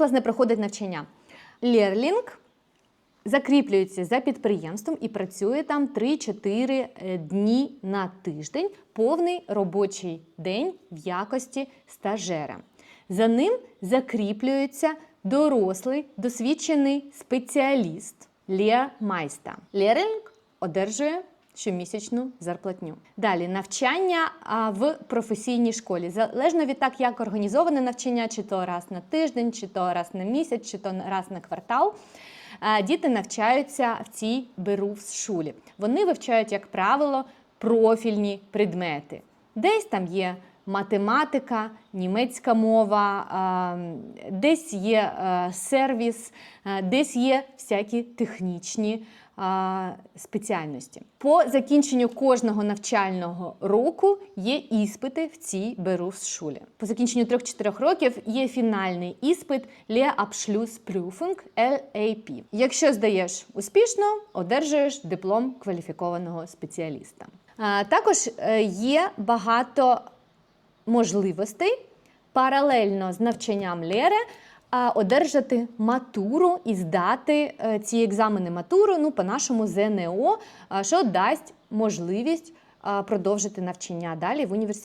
як власне проходить навчання? Лерлінг закріплюється за підприємством і працює там 3-4 е, дні на тиждень, повний робочий день в якості стажера. За ним закріплюється дорослий досвідчений спеціаліст Лєрмайста. Лєринг одержує щомісячну зарплатню. Далі навчання в професійній школі. Залежно від так, як організоване навчання, чи то раз на тиждень, чи то раз на місяць, чи то раз на квартал. Діти навчаються в цій берувшулі. Вони вивчають, як правило, профільні предмети. Десь там є математика, німецька мова, десь є сервіс, десь є всякі технічні спеціальності. По закінченню кожного навчального року є іспити в цій берufsschule. По закінченню 3-4 років є фінальний іспит Lehrabschlussprüfung LAP. Якщо здаєш успішно, одержуєш диплом кваліфікованого спеціаліста. Також е, є багато можливостей паралельно з навчанням Лєре одержати матуру і здати е, ці екзамени матуру, ну, по-нашому ЗНО, що дасть можливість продовжити навчання далі в університеті.